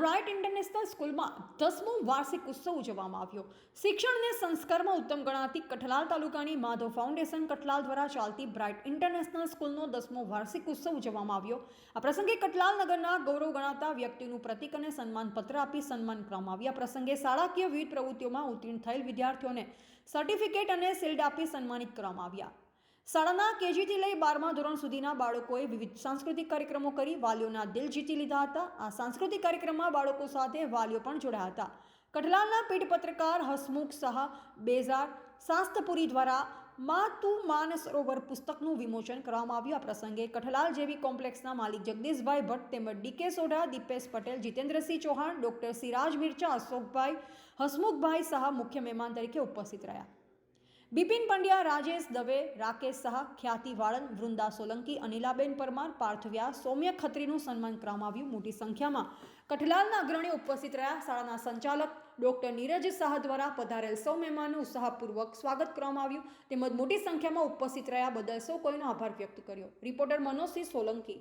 Bright international સ્કૂલમાં દસમો વાર્ષિક ઉત્સવ ઉજવવામાં આવ્યો. શિક્ષણને સંસ્કારમાં ઉત્તમ ગણાતી કઠલાલ તાલુકાની માધવ ફાઉન્ડેશન કઠલાલ દ્વારા ચાલતી બ્રાઇટ ઇન્ટરનેશનલ સ્કૂલનો દસમો વાર્ષિક ઉત્સવ ઉજવવામાં આવ્યો. આ પ્રસંગે કઠલાલ નગરના ગૌરવ ગણાતા વ્યક્તિનું પ્રતિક અને સન્માનપત્ર આપી સન્માન કરવામાં આવ્યા. પ્રસંગે શાળાકીય વિવિધ પ્રવૃત્તિઓમાં ઉત્તીર્ણ થયેલ વિદ્યાર્થીઓને સર્ટિફિકેટ અને શિલ્ડ આપી સન્માનિત કરવામાં આવ્યા. શાળાના કેજીથી લઈ બારમા ધોરણ સુધીના બાળકોએ વિવિધ સાંસ્કૃતિક કાર્યક્રમો કરી વાલીઓના દિલ જીતી લીધા હતા. આ સાંસ્કૃતિક કાર્યક્રમમાં બાળકો સાથે વાલીઓ પણ જોડાયા હતા. કઠલાલના પીઠ પત્રકાર હસમુખ શાહ, બેઝાર શાસ્ત્રપુરી દ્વારા મા તું માન સરોવર પુસ્તકનું વિમોચન કરવામાં આવ્યું. આ પ્રસંગે કઠલાલ જેવી કોમ્પ્લેક્સના માલિક જગદીશભાઈ ભટ્ટ તેમજ ડીકે સોઢા, દીપેશ પટેલ, જીતેન્દ્રસિંહ ચૌહાણ, ડોક્ટર સિરાજ મિર્ચા, અશોકભાઈ, હસમુખભાઈ શાહ મુખ્ય મહેમાન તરીકે ઉપસ્થિત રહ્યા. બિપિન પંડ્યા, રાજેશ દવે, રાકેશ શાહ ખ્યાતિ વાળન વૃંદા સોલંકી, અનિલાબેન પરમાર, પાર્થવ્યા, સૌમ્ય ખત્રીનું સન્માન કરવામાં આવ્યું મોટી સંખ્યામાં. કઠલાલના અગ્રણીઓ ઉપસ્થિત રહ્યા શાળાના સંચાલક ડોક્ટર નીરજ શાહ દ્વારા પધારેલ સૌ મહેમાનનું ઉત્સાહપૂર્વક સ્વાગત કરવામાં આવ્યું તેમજ મોટી સંખ્યામાં ઉપસ્થિત રહ્યા, બદલ સૌ કોઈનો આભાર વ્યક્ત કર્યો. રિપોર્ટર મનોજસિંહ સોલંકી.